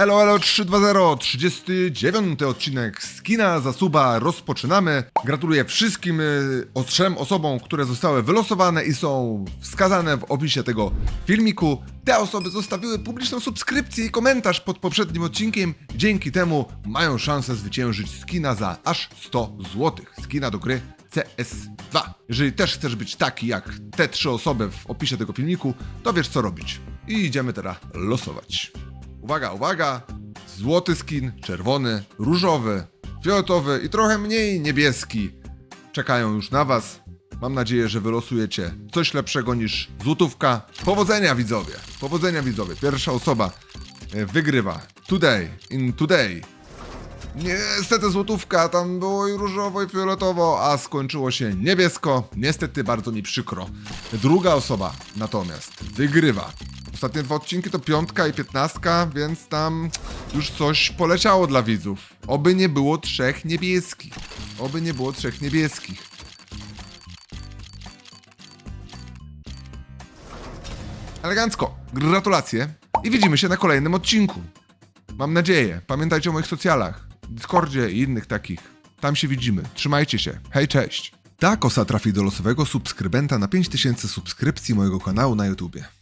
Elo, elo 320, 39 odcinek Skina za suba rozpoczynamy. Gratuluję wszystkim y, o trzem osobom, które zostały wylosowane i są wskazane w opisie tego filmiku. Te osoby zostawiły publiczną subskrypcję i komentarz pod poprzednim odcinkiem. Dzięki temu mają szansę zwyciężyć skina za aż 100 zł. Skina do gry CS2. Jeżeli też chcesz być taki jak te trzy osoby w opisie tego filmiku, to wiesz co robić. I idziemy teraz losować. Uwaga, uwaga! Złoty skin, czerwony, różowy, fioletowy i trochę mniej niebieski czekają już na Was. Mam nadzieję, że wylosujecie coś lepszego niż złotówka. Powodzenia widzowie! Powodzenia widzowie! Pierwsza osoba e, wygrywa. Today, in today. Niestety złotówka, tam było i różowo i fioletowo, a skończyło się niebiesko. Niestety bardzo mi przykro. Druga osoba natomiast wygrywa. Ostatnie dwa odcinki to piątka i piętnastka, więc tam już coś poleciało dla widzów. Oby nie było trzech niebieskich. Oby nie było trzech niebieskich. Elegancko. Gratulacje. I widzimy się na kolejnym odcinku. Mam nadzieję. Pamiętajcie o moich socjalach, Discordzie i innych takich. Tam się widzimy. Trzymajcie się. Hej, cześć. Ta kosa trafi do losowego subskrybenta na 5000 subskrypcji mojego kanału na YouTubie.